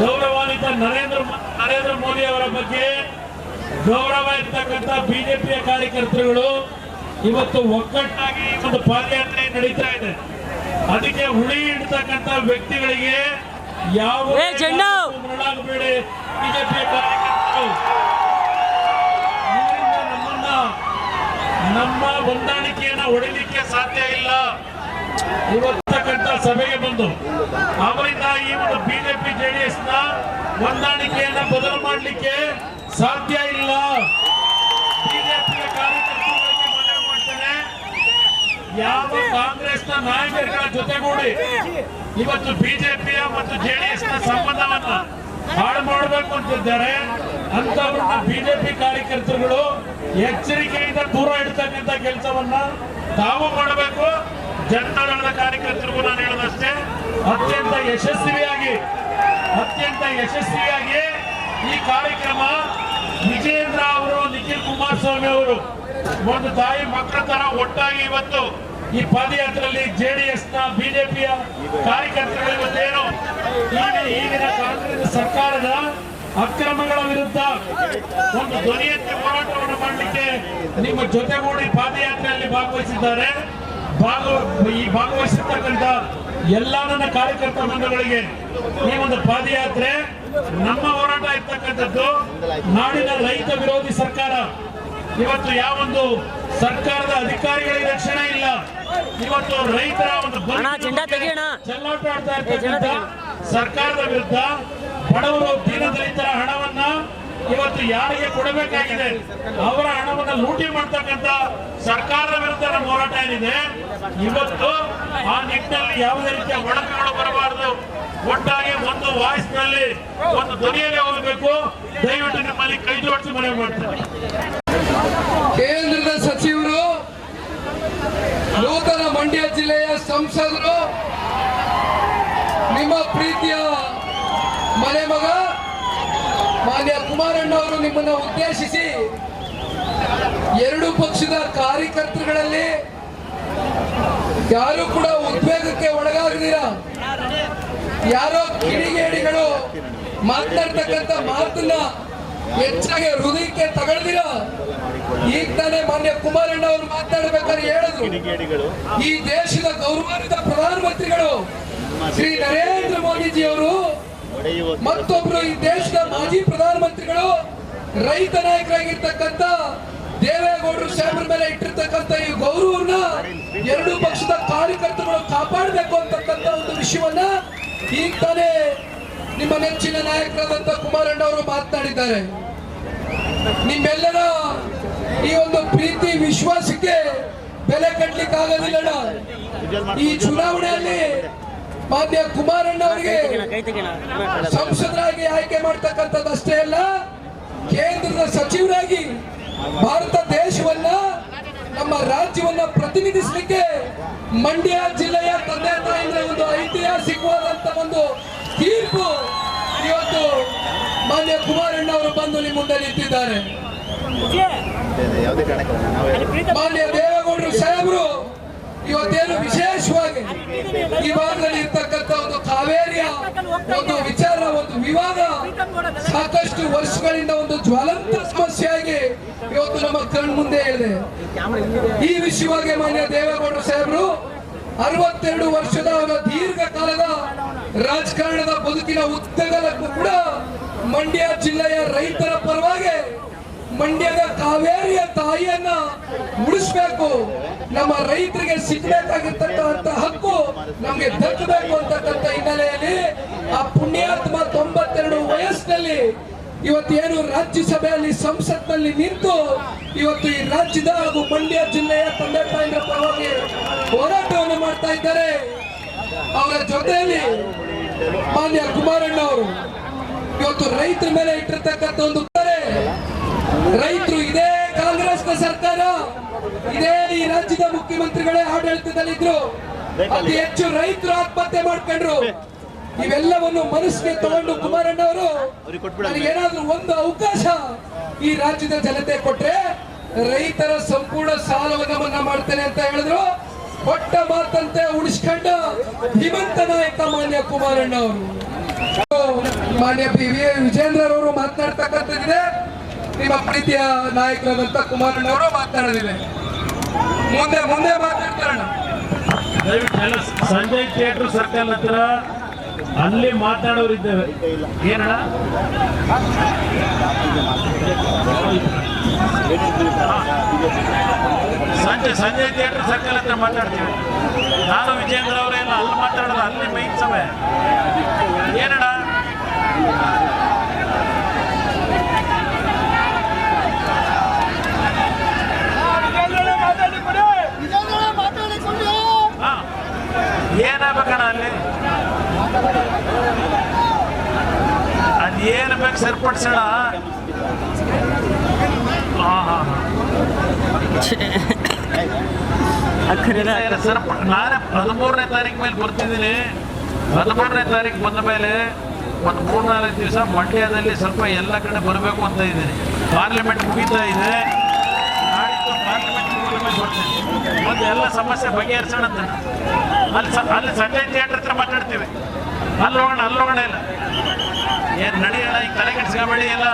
ಗೌರವಾನ್ವಿತ ನರೇಂದ್ರ ನರೇಂದ್ರ ಮೋದಿ ಅವರ ಬಗ್ಗೆ ಗೌರವ ಇರ್ತಕ್ಕಂಥ ಬಿಜೆಪಿಯ ಕಾರ್ಯಕರ್ತರುಗಳು ಇವತ್ತು ಒಗ್ಗಟ್ಟಾಗಿ ಒಂದು ಪಾದಯಾತ್ರೆ ನಡೀತಾ ಇದೆ. ಅದಕ್ಕೆ ಹುಳಿ ಇಡ್ತಕ್ಕಂಥ ವ್ಯಕ್ತಿಗಳಿಗೆ ಯಾವ ಮರಳಾಗಬೇಡಿ. ಬಿಜೆಪಿ ಕಾರ್ಯಕರ್ತರು. ನಮ್ಮನ್ನ ನಮ್ಮ ಹೊಂದಾಣಿಕೆಯನ್ನ ಹೊಡಿಲಿಕ್ಕೆ ಸಾಧ್ಯ ಇಲ್ಲ. ಇವತ್ತಕ್ಕಂಥ ಸಭೆಗೆ ಬಂದು ಸಾಧ್ಯ ಇಲ್ಲ. ಬಿಜೆಪಿಯ ಕಾರ್ಯಕರ್ತರು ಮನವಿ ಯಾವ ಕಾಂಗ್ರೆಸ್ನ ನಾಯಕರುಗಳ ಜೊತೆಗೂಡಿ ಇವತ್ತು ಬಿಜೆಪಿಯ ಮತ್ತು ಜೆಡಿಎಸ್ನ ಸಂಬಂಧವನ್ನ ಹಾಳು ಮಾಡಬೇಕು ಅಂತಿದ್ದಾರೆ. ಅಂತವ್ರನ್ನ ಬಿಜೆಪಿ ಕಾರ್ಯಕರ್ತರುಗಳು ಎಚ್ಚರಿಕೆಯಿಂದ ದೂರ ಇಡ್ತಕ್ಕಂಥ ಕೆಲಸವನ್ನ ತಾವು ಮಾಡಬೇಕು. ಜನತಾದಳದ ಕಾರ್ಯಕರ್ತರಿಗೂ ನಾನು ಹೇಳದಷ್ಟೇ, ಅತ್ಯಂತ ಯಶಸ್ವಿಯಾಗಿ ಅತ್ಯಂತ ಯಶಸ್ವಿಯಾಗಿ ಈ ಕಾರ್ಯಕ್ರಮ ವಿಜೇಂದ್ರ ಅವರು, ನಿಖಿಲ್ ಕುಮಾರಸ್ವಾಮಿ ಅವರು, ಒಂದು ತಾಯಿ ಮಕ್ಕಳ ತರ ಒಟ್ಟಾಗಿ ಇವತ್ತು ಈ ಪಾದಯಾತ್ರೆಯಲ್ಲಿ ಜೆಡಿಎಸ್ನ ಬಿಜೆಪಿಯ ಕಾರ್ಯಕರ್ತರು ಇವತ್ತೇನು? ಈಗಿನ ಕಾಂಗ್ರೆಸ್ ಸರ್ಕಾರದ ಅಕ್ರಮಗಳ ವಿರುದ್ಧ ಒಂದು ಧ್ವನಿಯಂತೆ ಹೋರಾಟವನ್ನು ಮಾಡಲಿಕ್ಕೆ ನಿಮ್ಮ ಜೊತೆಗೂಡಿ ಪಾದಯಾತ್ರೆಯಲ್ಲಿ ಭಾಗವಹಿಸಿದ್ದಾರೆ. ಭಾಗವ ಈ ಭಾಗವಹಿಸಿರ್ತಕ್ಕಂಥ ಎಲ್ಲ ನನ್ನ ಕಾರ್ಯಕರ್ತ ಬಂಧುಗಳಿಗೆ ಈ ಒಂದು ಪಾದಯಾತ್ರೆ ನಮ್ಮ ಹೋರಾಟ ಇರ್ತಕ್ಕಂಥದ್ದು ನಾಡಿನ ರೈತ ವಿರೋಧಿ ಸರ್ಕಾರ. ಇವತ್ತು ಯಾವೊಂದು ಸರ್ಕಾರದ ಅಧಿಕಾರಿಗಳಿಗೆ ರಕ್ಷಣೆ ಇಲ್ಲ. ಇವತ್ತು ರೈತರ ಒಂದು. ಚೆಲ್ಲಾಟ ಆಡ್ತಾ ಇರ್ತಕ್ಕಂಥ ಸರ್ಕಾರದ ವಿರುದ್ಧ ಬಡವರು ದೀನದಲಿತರ ಹಣವನ್ನ ಇವತ್ತು ಯಾರಿಗೆ ಕೊಡಬೇಕಾಗಿದೆ? ಅವರ ಹಣವನ್ನು ಲೂಟಿ ಮಾಡ್ತಕ್ಕಂತ ಸರ್ಕಾರದ ವಿರುದ್ಧ ಹೋರಾಟ ಏನಿದೆ? ಇವತ್ತು ಆ ನಿಟ್ಟಿನಲ್ಲಿ ಯಾವುದೇ ರೀತಿಯ ಒಡಕುಗಳು ಬರಬಾರದು. ಒಟ್ಟಾಗಿ ಒಂದು ವಾಯ್ಸ್ನಲ್ಲಿ ಒಂದು ಧ್ವನಿಯಲ್ಲಿ ಹೋಗಬೇಕು. ದಯವಿಟ್ಟು ನಿಮ್ಮಲ್ಲಿ ಕೈ ಜೋಡಿಸಿ ಮನವಿ ಮಾಡ್ತೇನೆ. ಕೇಂದ್ರದ ಸಚಿವರು, ನೂತನ ಮಂಡ್ಯ ಜಿಲ್ಲೆಯ ಸಂಸದರು, ನಿಮ್ಮ ಪ್ರೀತಿಯ ಮನೆ ಮಗ ಮಾನ್ಯ ಕುಮಾರಣ್ಣ ಅವರು ನಿಮ್ಮನ್ನ ಉದ್ದೇಶಿಸಿ ಎರಡು ಪಕ್ಷದ ಕಾರ್ಯಕರ್ತರುಗಳಲ್ಲಿ ಯಾರು ಕೂಡ ಉದ್ವೇಗಕ್ಕೆ ಒಳಗಾಗದಿರ. ಯಾರೋ ಕಿಡಿಗೇಡಿಗಳು ಮಾತನಾಡ್ತಕ್ಕಂಥ ಮಾತನ್ನ ಹೆಚ್ಚಾಗಿ ಹೃದಯಕ್ಕೆ ತಗೊಳ್ದಿರ. ಈಗ ತಾನೇ ಮಾನ್ಯ ಕುಮಾರಣ್ಣ ಅವರು ಮಾತನಾಡ್ಬೇಕಾದ್ರೆ ಹೇಳಿದ್ರು ಈ ದೇಶದ ಗೌರವಾನ್ವಿತ ಪ್ರಧಾನಮಂತ್ರಿಗಳು ಶ್ರೀ ನರೇಂದ್ರ ಮೋದಿಜಿ ಅವರು ಮತ್ತೊಬ್ರು ಈ ದೇಶದ ಮಾಜಿ ಪ್ರಧಾನಮಂತ್ರಿಗಳು, ರೈತ ನಾಯಕರಾಗಿರ್ತಕ್ಕಂಥ ದೇವೇಗೌಡರು ಶಾಮರ ಮೇಲೆ ಇಟ್ಟಿರ್ತಕ್ಕಂಥ ಈ ಗೌರವವನ್ನ ಎರಡು ಪಕ್ಷದ ಕಾರ್ಯಕರ್ತರು ಕಾಪಾಡಬೇಕು ಅಂತಕ್ಕಂಥ ಒಂದು ವಿಷಯವನ್ನ ಈಗ ತಾನೇ ನಿಮ್ಮ ನೆಚ್ಚಿನ ನಾಯಕರಾದಂತ ಕುಮಾರಣ್ಣ ಅವರು ಮಾತನಾಡಿದ್ದಾರೆ. ನಿಮ್ಮೆಲ್ಲರ ಈ ಒಂದು ಪ್ರೀತಿ, ವಿಶ್ವಾಸಕ್ಕೆ ಬೆಲೆ ಕಟ್ಟಲಿಕ್ಕೆ ಆಗೋದಿಲ್ಲ ಈ ಚುನಾವಣೆಯಲ್ಲಿ ಮಾನ್ಯ ಕುಮಾರಣ್ಣ ಅವರಿಗೆ ಸಂಸದರಾಗಿ ಆಯ್ಕೆ ಮಾಡ್ತಕ್ಕಂಥದ್ದು ಅಷ್ಟೇ ಅಲ್ಲ ಕೇಂದ್ರದ ಸಚಿವರಾಗಿ ಭಾರತ ದೇಶವನ್ನ ನಮ್ಮ ರಾಜ್ಯವನ್ನ ಪ್ರತಿನಿಧಿಸಲಿಕ್ಕೆ ಮಂಡ್ಯ ಜಿಲ್ಲೆಯ ತಂದೆ ತಾಯಿಂದ ಒಂದು ಐತಿಹಾಸಿಕವಾದಂತ ಒಂದು ತೀರ್ಪು ಇವತ್ತು ಮಾನ್ಯ ಕುಮಾರಣ್ಣ ಅವರು ಬಂದು ನಿಮ್ಮ ಮುಂದೆ ನಿಂತಿದ್ದಾರೆ. ಮಾನ್ಯ ದೇವೇಗೌಡರು ಸಾಹೇಬರು ಇವತ್ತೇನು ವಿಶೇಷವಾಗಿ ಈ ಭಾಗದಲ್ಲಿ ಇರ್ತಕ್ಕಂಥ ಒಂದು ಕಾವೇರಿಯ ಒಂದು ವಿಚಾರ ವಿವಾದ ಸಾಕಷ್ಟು ವರ್ಷಗಳಿಂದ ಒಂದು ಜ್ವಲಂತ ಸಮಸ್ಯೆಯಾಗಿ ಇವತ್ತು ನಮ್ಮ ಕಣ್ ಮುಂದೆ ಇದೆ ಈ ವಿಷಯವಾಗಿ ಮಾನ್ಯ ದೇವೇಗೌಡರು ಸಾಹೇಬರು, ಅರವತ್ತೆರಡು ವರ್ಷದ ಅವರ ದೀರ್ಘಕಾಲದ ರಾಜಕಾರಣದ ಬದುಕಿನ ಉದ್ದಗಲಕ್ಕೂ ಕೂಡ ಮಂಡ್ಯ ಜಿಲ್ಲೆಯ ರೈತರ ಪರವಾಗಿ ಮಂಡ್ಯದ ಕಾವೇರಿಯ ತಾಯಿಯನ್ನ ಉಳಿಸ್ಬೇಕು. ನಮ್ಮ ರೈತರಿಗೆ ಸಿಗ್ಬೇಕಾಗಿರ್ತಕ್ಕಂಥ ಹಕ್ಕು ನಮ್ಗೆ ದಕ್ಕಬೇಕು ಅಂತಕ್ಕಂಥ ಹಿನ್ನೆಲೆಯಲ್ಲಿ ಆ ಪುಣ್ಯಾತ್ಮ ತೊಂಬತ್ತೆರಡು ವಯಸ್ಸಿನಲ್ಲಿ ಇವತ್ತೇನು ರಾಜ್ಯಸಭೆಯಲ್ಲಿ ಸಂಸತ್ನಲ್ಲಿ ನಿಂತು ಇವತ್ತು ಈ ರಾಜ್ಯದ ಹಾಗೂ ಮಂಡ್ಯ ಜಿಲ್ಲೆಯ ತಂದೆ ತಾಯಿಗಳ ಪರವಾಗಿ ಹೋರಾಟವನ್ನು ಮಾಡ್ತಾ ಇದ್ದಾರೆ. ಅವರ ಜೊತೆಯಲ್ಲಿ ಮಾನ್ಯ ಕುಮಾರಣ್ಣ ಅವರು ಇವತ್ತು ರೈತರ ಮೇಲೆ ಇಟ್ಟಿರ್ತಕ್ಕಂಥ ಒಂದು ರೈತರು ಇದೇ ಕಾಂಗ್ರೆಸ್ನ ಸರ್ಕಾರ, ಇದೇ ಈ ರಾಜ್ಯದ ಮುಖ್ಯಮಂತ್ರಿಗಳೇ ಆಡಳಿತದಲ್ಲಿದ್ರು. ಅತಿ ಹೆಚ್ಚು ರೈತರು ಆತ್ಮಹತ್ಯೆ ಮಾಡ್ಕೊಂಡ್ರು. ಇವೆಲ್ಲವನ್ನು ಮನಸ್ಸಿಗೆ ತಗೊಂಡು ಕುಮಾರಣ್ಣ ಅವರು ಏನಾದ್ರೂ ಒಂದು ಅವಕಾಶ ಈ ರಾಜ್ಯದ ಜನತೆ ಕೊಟ್ರೆ ರೈತರ ಸಂಪೂರ್ಣ ಸಾಲವನ್ನು ಮನ್ನಾ ಮಾಡ್ತೇನೆ ಅಂತ ಹೇಳಿದ್ರು. ಕೊಟ್ಟ ಮಾತಂತೆ ಉಳಿಸ್ಕೊಂಡ ಹಿಮಂತ ನಾಯಕ ಮಾನ್ಯ ಕುಮಾರಣ್ಣ ಅವರು ಮಾನ್ಯ ಪಿ ವಿ ವಿಜೇಂದ್ರರವರು ಮಾತನಾಡ್ತಕ್ಕಂಥದ್ದಿದೆ. ನಿಮ್ಮ ಪ್ರೀತಿಯ ನಾಯಕರಾದಂತ ಕುಮಾರಣ್ಣವರು ಮಾತನಾಡಲಿದೆ ಮುಂದೆ ಮುಂದೆ ಮಾತಾಡ್ತಾರಣ್ಣ. ಸಂಜಯ್ ಥಿಯೇಟರ್ ಸರ್ಕಲ್ ಹತ್ರ ಅಲ್ಲಿ ಮಾತಾಡೋರಿದ್ದೇವೆ ಏನಣ್ಣ? ಸಂಜೆ ಸಂಜೆ ಥಿಯೇಟರ್ ಸರ್ಕಲ್ ಹತ್ರ ಮಾತಾಡ್ತೀವಿ. ನಾನು ವಿಜೇಂದ್ರ ಇಲ್ಲ ಅಲ್ಲಿ ಮಾತಾಡೋದು, ಅಲ್ಲಿ ಮೈನ್ ಸಭೆ. ಏನಣ್ಣ? ಅದೇನು ಬೇಕು ಸರಿಪಡಿಸೋಣ ಹಾ ಹಾ ಇಲ್ಲ, ಸರ್ ನಾನೇ ಹದಿಮೂರನೇ ತಾರೀಕು ಮೇಲೆ ಬರ್ತಿದ್ದೀನಿ. ಹದಿಮೂರನೇ ತಾರೀಕು ಬಂದ ಮೇಲೆ ಒಂದು ಮೂರ್ನಾಲ್ಕು ದಿವಸ ಮಂಡ್ಯದಲ್ಲಿ ಸ್ವಲ್ಪ ಎಲ್ಲ ಕಡೆ ಬರಬೇಕು ಅಂತ ಇದ್ದೀನಿ. ಪಾರ್ಲಿಮೆಂಟ್ ಮುಗಿತಾ ಇದೆ. ಒಂದು ಎಲ್ಲ ಸಮಸ್ಯೆ ಬಗೆಹರಿಸೋಣ ಅಂತ ಅಲ್ಲಿ ಅಲ್ಲಿ ಸಂಜಯ್ ಥಿಯೇಟರ್ ಹತ್ರ ಮಾತಾಡ್ತೀವಿ. ಅಲ್ಲಿ ಅಲ್ಲೋಣ ಏನ್ ಹೋಗೋಣ ಇಲ್ಲ. ಏನು ನಡೆಯೋಣ ಈ ತಲೆ ಕೆಡಿಸ್ಕೊಬೇಡಿ ಎಲ್ಲ.